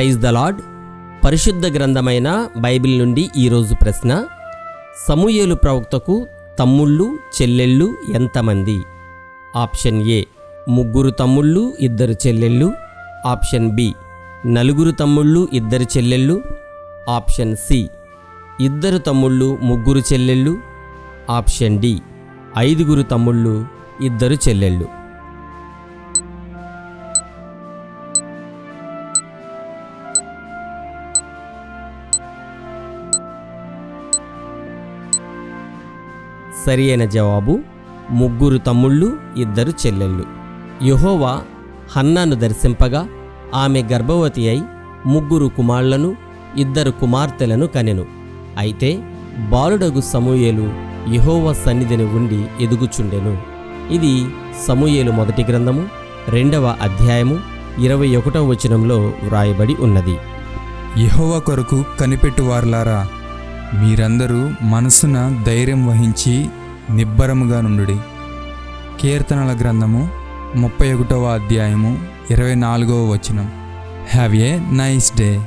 Praise the lord పరిశుద్ధ గ్రంథమైన Bible నుండి ఈరోజు ప్రశ్న సమూయేలు ప్రవక్తకు తమ్ముళ్ళు చెల్లెళ్ళు ఎంతమంది? ఆప్షన్ ఏ ముగ్గురు తమ్ముళ్ళు ఇద్దరు చెల్లెళ్ళు. ఆప్షన్ బి నలుగురు తమ్ముళ్ళు ఇద్దరు చెల్లెళ్ళు. ఆప్షన్ సి ఇద్దరు తమ్ముళ్ళు ముగ్గురు చెల్లెళ్ళు. ఆప్షన్ డి ఐదుగురు తమ్ముళ్ళు ఇద్దరు చెల్లెళ్ళు. సరి అయిన జవాబు ముగ్గురు తమ్ముళ్ళు ఇద్దరు చెల్లెళ్ళు. యెహోవా హన్నాను దర్శింపగా ఆమె గర్భవతి అయి ముగ్గురు కుమారులను ఇద్దరు కుమార్తెలను కనెను. అయితే బాలుడగు సమూయేలు యహోవ సన్నిధిని ఉండి ఎదుగుచుండెను. ఇది సమూయేలు మొదటి గ్రంథము రెండవ అధ్యాయము ఇరవై ఒకటవ వచనంలో వ్రాయబడి ఉన్నది. యహోవ కొరకు కనిపెట్టువార్లారా మీరందరూ మనసున ధైర్యం వహించి నిబ్బరముగా నుండుడి. కీర్తనల గ్రంథము ముప్పై ఒకటవ అధ్యాయము ఇరవై నాలుగవ వచనం. Have a nice day